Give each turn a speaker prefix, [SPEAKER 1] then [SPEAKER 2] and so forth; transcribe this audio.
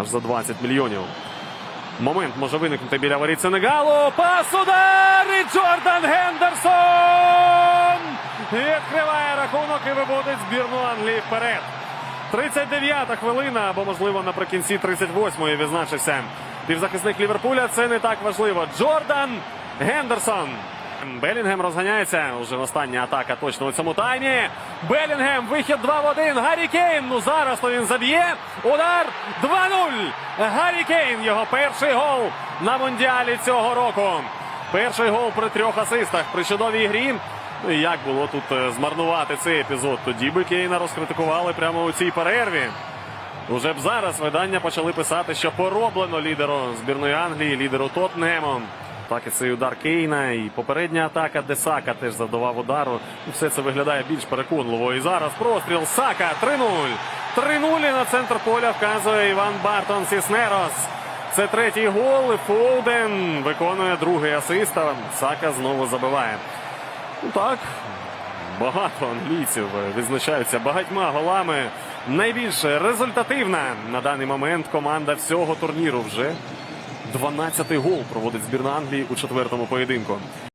[SPEAKER 1] аж за 20 мільйонів. Момент може виникнути біля воріт Сенегалу. Пас удар! І Джордан Гендерсон! Відкриває рахунок і виводить збірну Англії вперед. 39-та хвилина, або, можливо, наприкінці 38-ї відзначився півзахисник Ліверпуля. Це не так важливо. Джордан Гендерсон. Белінгем розганяється. Уже остання атака точно у цьому таймі. Белінгем, вихід 2 в 1. Гаррі Кейн. Ну зараз то він заб'є. Удар 2-0. Гаррі Кейн. Його перший гол на мундіалі цього року. Перший гол при трьох асистах при чудовій грі. Як було тут е, змарнувати цей епізод? Тоді би Кейна розкритикували прямо у цій перерві. Уже б зараз видання почали писати, що пороблено лідеру збірної Англії, лідеру Тотнему. Так і цей удар Кейна, і попередня атака Десака теж завдавав удару. Все це виглядає більш переконливо. І зараз простріл Сака 3-0. 3-0 і на центр поля вказує Іван Бартон Сіснерос. Це третій гол. і Фолден виконує другий асист. Сака знову забиває. Ну так, багато англійців відзначаються багатьма голами. Найбільш результативна на даний момент команда всього турніру вже 12-й гол проводить збірна Англії у четвертому поєдинку.